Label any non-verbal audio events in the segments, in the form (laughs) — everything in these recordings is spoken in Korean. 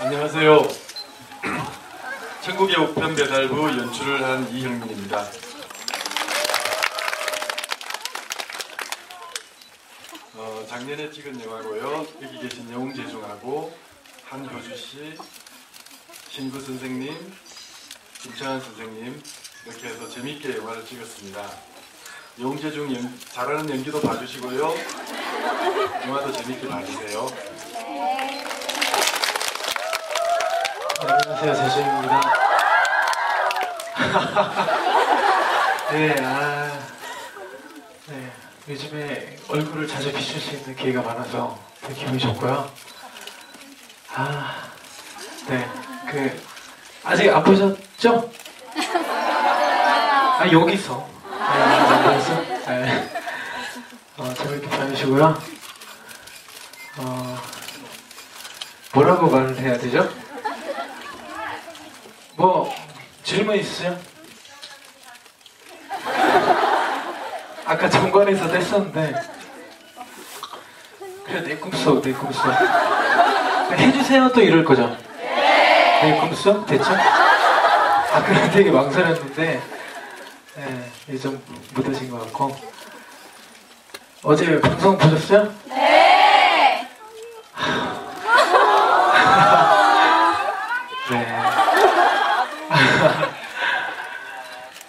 안녕하세요. (clears throat) 천국의 우편 배달부 연출을 한 이형민입니다. 어, 작년에 찍은 영화고요. 여기 계신 영재중하고 한효주 씨, 신구 선생님, 김창환 선생님 이렇게 해서 재밌게 영화를 찍었습니다. 영재중 연- 잘하는 연기도 봐주시고요. 영화도 재밌게 봐주세요. 안녕하세요, 재준입니다. (laughs) 네, 아, 네, 요즘에 얼굴을 자주 비출 수 있는 기회가 많아서 되게 기분이 좋고요. 아, 네, 그 아직 안 보셨죠? 아 여기서, 네, 안 보셨어? 네, 어, 재밌게 봐주시고요. 어, 뭐라고 말을 해야 되죠? 뭐 질문 있으세요? 아까 정관에서도 했었는데 그래 내 꿈속 내 꿈속 해주세요 또 이럴 거죠? 내 꿈속 됐죠? 아까 되게 망설였는데 네, 이제 좀 묻어진 것 같고 어제 방송 보셨어요? 네.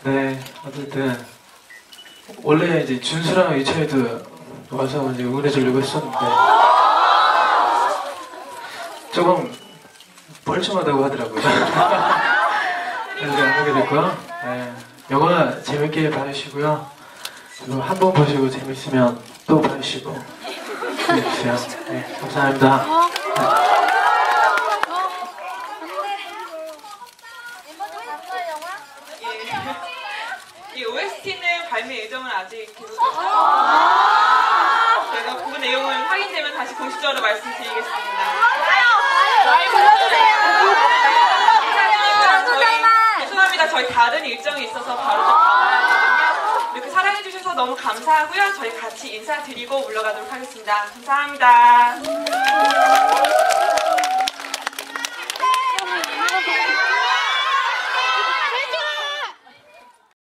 네, (laughs) 어쨌든 원래 이제 준수랑 이철이도 와서 이제 응원해 주려고 했었는데 조금 뻘쭘하다고 하더라고요. (laughs) 그래서 안 하게 됐고요. 네, 영화 재밌게 봐주시고요. 그리고 한 번 보시고 재밌으면 또 봐주시고 해주세요. 네, 감사합니다. 이 OST는 발매 예정은 아직 계속해서 제가 그 내용을 확인되면 다시 공식적으로 말씀드리겠습니다. 저희, 죄송합니다. 저희 다른 일정이 있어서 바로 좀 가봐야 하거든요. 이렇게 사랑해주셔서 너무 감사하고요. 저희 같이 인사드리고 물러가도록 하겠습니다. 감사합니다.